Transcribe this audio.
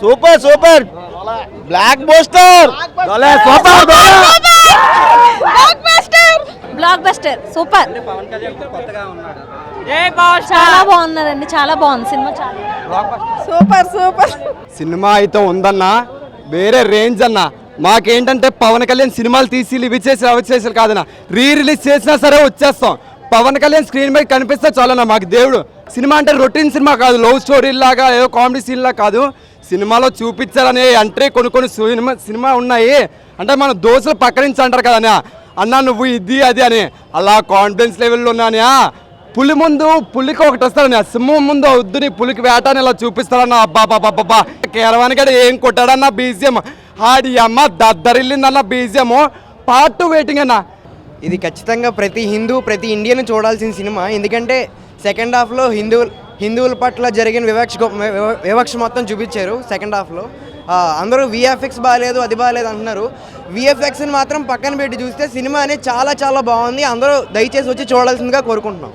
Super super. Blockbuster. Super blockbuster blockbuster super చాలా బాగున్నదండి చాలా బాగుంది. సినిమా చాలా సూపర్ సూపర్. సినిమా అయితే ఉందన్నా వేరే రేంజ్ అన్న. మాకేంటంటే పవన్ కళ్యాణ్ సినిమాలు తీసి ఇవి చేసి అవి చేసి కాదన్న. రీ రిలీజ్ చేసినా సరే వచ్చేస్తాం. పవన్ కళ్యాణ్ స్క్రీన్ మీద కనిపిస్తే చాలన్న మాకు దేవుడు. సినిమా అంటే రొటీన్ సినిమా కాదు లవ్ స్టోరీ లాగా ఏదో కామెడీ సీన్ లాగా కాదు. సినిమాలో చూపించారనే అంటే కొన్ని కొన్ని సినిమా సినిమా ఉన్నాయి. అంటే మన దోశలు పక్కనుంచి అంటారు కదా అన్నా. నువ్వు ఇది అది అని. అలా కాన్ఫిడెన్స్ లెవెల్లో ఉన్నానా పులి ముందు పులికి ఒకటి వస్తాడని సింహం ముందు వద్దు నీ పులికి వేటాని ఇలా చూపిస్తాడన్న. అబ్బా బాబా బాబా కేరవానికి ఏం కొట్టాడన్న బీజియం ఆడి అమ్మ దద్దరిల్లిందన్న బీజియం పార్ట్ వెయిటింగ్ అన్న. ఇది ఖచ్చితంగా ప్రతి హిందూ ప్రతి ఇండియన్ చూడాల్సిన సినిమా. ఎందుకంటే సెకండ్ హాఫ్లో హిందూ హిందువుల పట్ల జరిగిన వివక్ష వివక్ష మొత్తం చూపించారు సెకండ్ హాఫ్లో అందరూ విఎఫ్ఎక్స్ బాగాలేదు అది బాగాలేదు అంటున్నారు. విఎఫ్ఎక్స్ని మాత్రం పక్కన పెట్టి చూస్తే సినిమా అనేది చాలా చాలా బాగుంది. అందరూ దయచేసి వచ్చి చూడాల్సిందిగా కోరుకుంటున్నాం.